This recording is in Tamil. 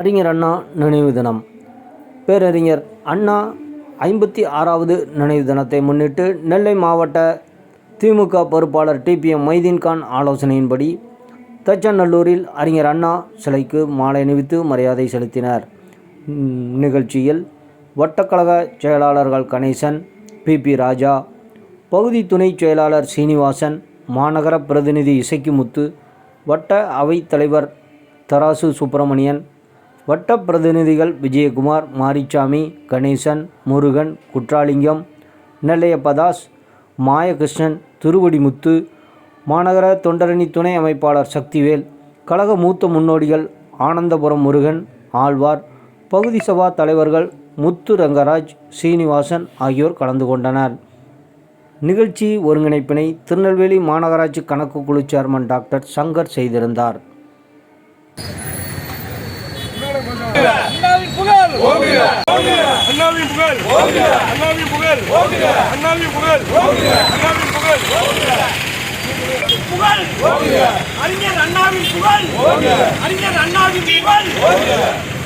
அறிஞர் அண்ணா நினைவு தினம். பேரறிஞர் அண்ணா ஐம்பத்தி ஆறாவது நினைவு தினத்தை முன்னிட்டு நெல்லை மாவட்ட திமுக பொறுப்பாளர் டிபிஎம் மைதீன்கான் ஆலோசனையின்படி தச்சநல்லூரில் அறிஞர் அண்ணா சிலைக்கு மாலை அணிவித்து மரியாதை செலுத்தினர். நிகழ்ச்சியில் வட்டக்கழக செயலாளர்கள் கணேசன் பிபி ராஜா பகுதி துணைச் செயலாளர் சீனிவாசன் மாநகர பிரதிநிதி இசைக்குமுத்து வட்ட அவைத் தலைவர் தராசு சுப்பிரமணியன் வட்ட பிரதிநிதிகள் விஜயகுமார் மாரிச்சாமி கணேசன் முருகன் குற்றாலிங்கம் நெல்லையப்பதாஸ் மாயகிருஷ்ணன் திருவடிமுத்து மாநகர தொண்டரணி துணை அமைப்பாளர் சக்திவேல் கழக மூத்த முன்னோடிகள் ஆனந்தபுரம் முருகன் ஆழ்வார் பகுதி சபா தலைவர்கள் முத்து ரங்கராஜ் சீனிவாசன் ஆகியோர் கலந்து கொண்டனர். நிகழ்ச்சி ஒருங்கிணைப்பினை திருநெல்வேலி மாநகராட்சி கணக்கு குழு சேர்மன் டாக்டர் சங்கர் செய்திருந்தார். அண்ணாவின் புகழ். அண்ணாவின் புகழ். அண்ணாவின் புகழ். அண்ணாவின் புகழ். அண்ணாவின் புகழ். புகழ். அறிஞர் அண்ணாவின் புகழ். அறிஞர் அண்ணாவின் புகழ்.